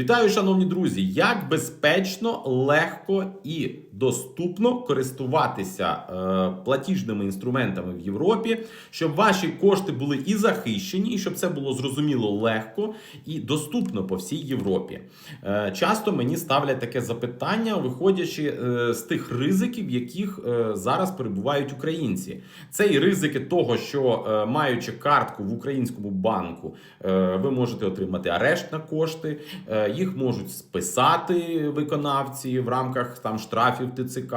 Вітаю, шановні друзі! Як безпечно, легко і доступно користуватися е, платіжними інструментами в Європі, щоб ваші кошти були і захищені, і щоб це було зрозуміло легко і доступно по всій Європі. Е, часто мені ставлять таке запитання, виходячи е, з тих ризиків, в яких е, зараз перебувають українці. Це і ризики того, що е, маючи картку в українському банку, е, ви можете отримати арешт на кошти. Е, Їх можуть списати виконавці в рамках там штрафів ТЦК.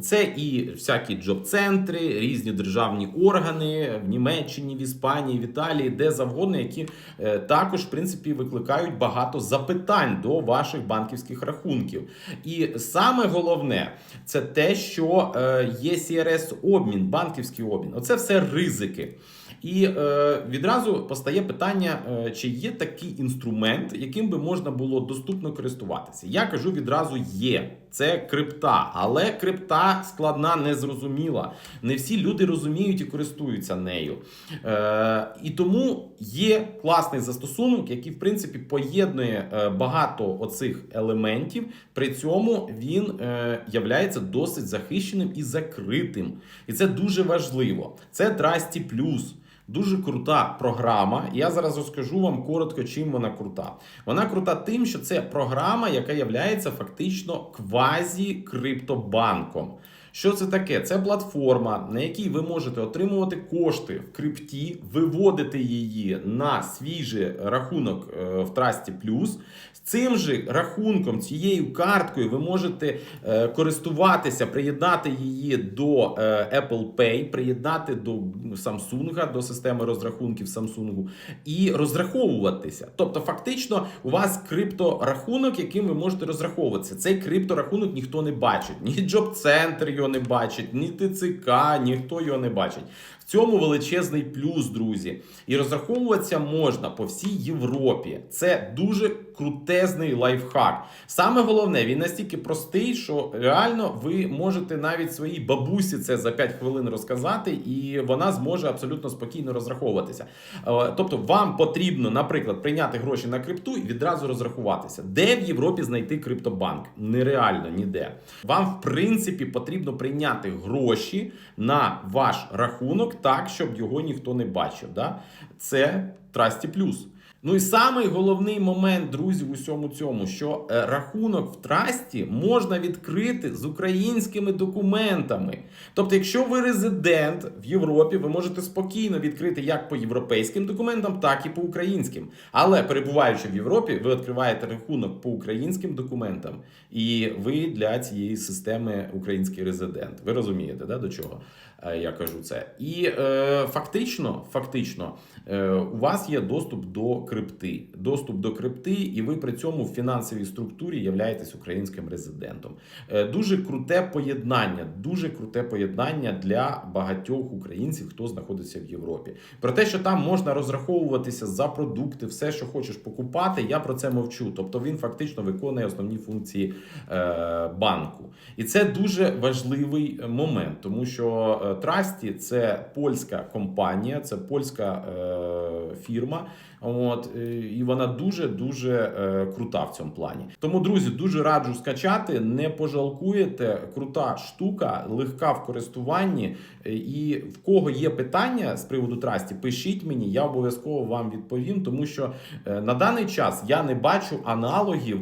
Це і всякі джоб-центри, різні державні органи в Німеччині, в Іспанії, в Італії, де завгодно, які е, також в принципі викликають багато запитань до ваших банківських рахунків. І саме головне це те, що е, є CRS обмін, банківський обмін. Оце все ризики. І е, відразу постає питання, е, чи є такий інструмент, яким би можна було доступно користуватися. Я кажу відразу є. Це крипта, але крипта складна, незрозуміла. Не всі люди розуміють і користуються нею. Е, і тому є класний застосунок, який, в принципі, поєднує е, багато оцих елементів. При цьому він е, являється досить захищеним і закритим. І це дуже важливо. Це Trusty. Дуже крута програма. Я зараз розкажу вам коротко, чим вона крута. Вона крута тим, що це програма, яка є фактично квазі-криптобанком. Що це таке? Це платформа, на якій ви можете отримувати кошти в крипті, виводити її на свіжий рахунок е, в Trusty Plus. З цим же рахунком, цією карткою, ви можете е, користуватися, приєднати її до е, Apple Pay, приєднати до Samsung, до системи розрахунків Samsung і розраховуватися. Тобто, фактично, у вас крипторахунок, яким ви можете розраховуватися. Цей крипторахунок ніхто не бачить. Ні Джоб-центр його не бачить, ні ТЦК, ніхто його не бачить. В цьому величезний плюс, друзі. І розраховуватися можна по всій Європі. Це дуже крутезний лайфхак. Саме головне, він настільки простий, що реально ви можете навіть своїй бабусі це за 5 хвилин розказати, і вона зможе абсолютно спокійно розраховуватися. Е, Тобто, вам потрібно, наприклад, прийняти гроші на крипту і відразу розрахуватися. Де в Європі знайти криптобанк? Нереально ніде. Вам, в принципі, потрібно прийняти гроші на ваш рахунок так, щоб його ніхто не бачив. Да? Це Trusty Plus. Ну і самий головний момент, друзі, в усьому цьому, що е, рахунок в трасті можна відкрити з українськими документами. Тобто, якщо ви резидент в Європі, ви можете спокійно відкрити як по європейським документам, так і по українським. Але перебуваючи в Європі, ви відкриваєте рахунок по українським документам, і ви для цієї системи український резидент. Ви розумієте, да, до чого е, я кажу це? І е, фактично, фактично, е, у вас є доступ до крипти. Доступ до крипти, і ви при цьому в фінансовій структурі являєтесь українським резидентом. Е, Дуже круте поєднання, дуже круте поєднання для багатьох українців, хто знаходиться в Європі. Про те, що там можна розраховуватися за продукти, все, що хочеш покупати, я про це мовчу. Тобто він фактично виконує основні функції е, банку. І це дуже важливий момент, тому що е, Трасті це польська компанія, це польська е, фірма. От е, і вона дуже дуже е, крута в цьому плані. Тому, друзі, дуже раджу скачати. Не пожалкуєте. Крута штука, легка в користуванні. Е, І в кого є питання з приводу трасті, пишіть мені, я обов'язково вам відповім, тому що на даний час я не бачу аналогів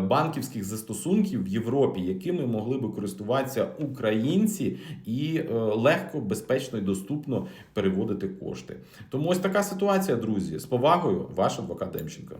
банківських застосунків в Європі, якими могли би користуватися українці і легко, безпечно і доступно переводити кошти. Тому ось така ситуація, друзі. Повагою, ваш адвокат Демченко.